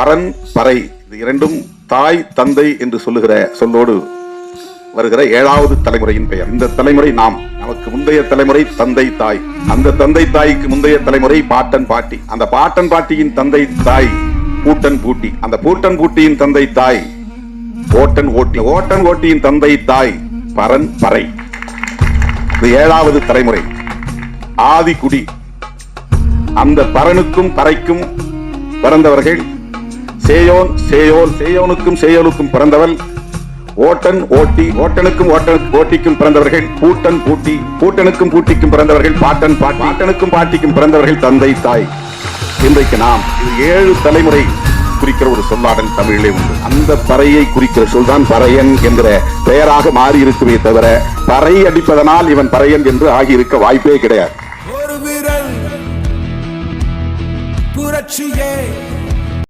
பரன் பறை இது இரண்டும் தாய் தந்தை என்று சொல்லுகிற சொல்லோடு வருகிற ஏழாவது தலைமுறையின் பெயர். இந்த தலைமுறை நாம் நமக்கு முந்தைய தலைமுறை தந்தை தாய். அந்த தந்தை தாய்க்கு முந்தைய தலைமுறை பாட்டன் பாட்டி. அந்த பாட்டன் பாட்டியின் தந்தை தாய் பூட்டன் பூட்டி. அந்த பூட்டன் பூட்டியின் தந்தை தாய் ஓட்டன் ஓட்டி. ஓட்டன் ஓட்டியின் தந்தை தாய் பரன் பறை. இது ஏழாவது தலைமுறை. ஆதிக்குடி. அந்த பரனுக்கும் பறைக்கும் பிறந்தவர்கள் சேயோன் சேயோன் சேயோனுக்கும் சேயோனுக்கும் பிறந்தவள். ஓட்டன் ஓட்டி ஓட்டனுக்கும் ஓட்டன் ஓட்டிக்கும் பிறந்தவர்கள். பூட்டன் பூட்டி பூட்டனுக்கும் பூட்டிக்கும் பிறந்தவர்கள். பாட்டன் பாட்டி பாட்டனுக்கும் பாட்டிக்கும் பிறந்தவர்கள். தந்தை தாய். இன்றைக்கு நாம் இது ஏழு தலைமுறை குறிக்கிற ஒரு சொல்லாடல் தமிழிலே உண்டு. அந்த பறையை குறிக்கிற சொல்தான் பறையன் என்கிற பெயராக மாறி இருக்குமே தவிர பறை அடிப்பதனால் இவன் பறையன் என்று ஆகியிருக்க வாய்ப்பே கிடையாது. புரட்சியே.